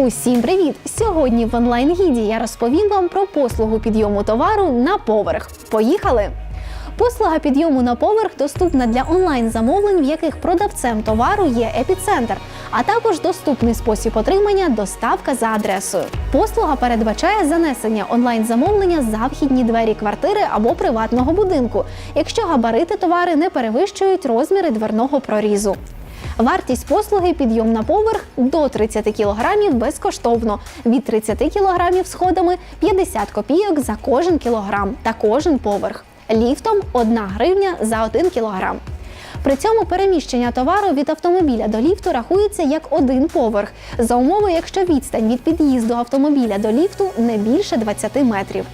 Усім привіт! Сьогодні в онлайн-гіді я розповім вам про послугу підйому товару на поверх. Поїхали! Послуга підйому на поверх доступна для онлайн-замовлень, в яких продавцем товару є епіцентр, а також доступний спосіб отримання доставка за адресою. Послуга передбачає занесення онлайн-замовлення за вхідні двері квартири або приватного будинку, якщо габарити товари не перевищують розміри дверного прорізу. Вартість послуги підйом на поверх до 30 кг безкоштовно, від 30 кг сходами 50 копійок за кожен кілограм та кожен поверх. Ліфтом 1 гривня за 1 кілограм. При цьому переміщення товару від автомобіля до ліфту рахується як один поверх, за умови, якщо відстань від під'їзду автомобіля до ліфту не більше 20 метрів.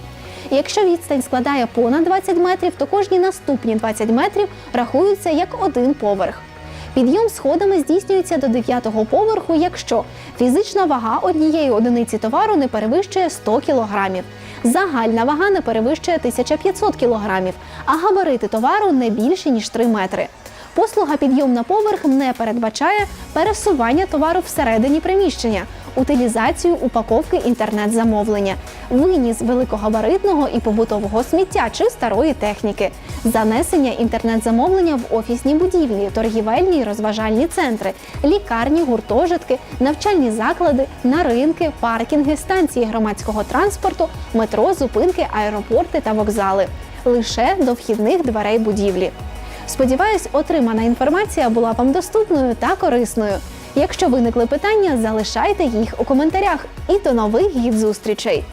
Якщо відстань складає понад 20 метрів, то кожні наступні 20 метрів рахуються як один поверх. Підйом сходами здійснюється до 9-го поверху, якщо фізична вага однієї одиниці товару не перевищує 100 кг, загальна вага не перевищує 1500 кг, а габарити товару не більше ніж 3 метри. Послуга підйом на поверх не передбачає пересування товару всередині приміщення, утилізацію упаковки інтернет-замовлення, виніс великогабаритного і побутового сміття чи старої техніки, занесення інтернет-замовлення в офісні будівлі, торгівельні і розважальні центри, лікарні, гуртожитки, навчальні заклади, на ринки, паркінги, станції громадського транспорту, метро, зупинки, аеропорти та вокзали лише до вхідних дверей будівлі. Сподіваюсь, отримана інформація була вам доступною та корисною. Якщо виникли питання, залишайте їх у коментарях. І до нових гід зустрічей!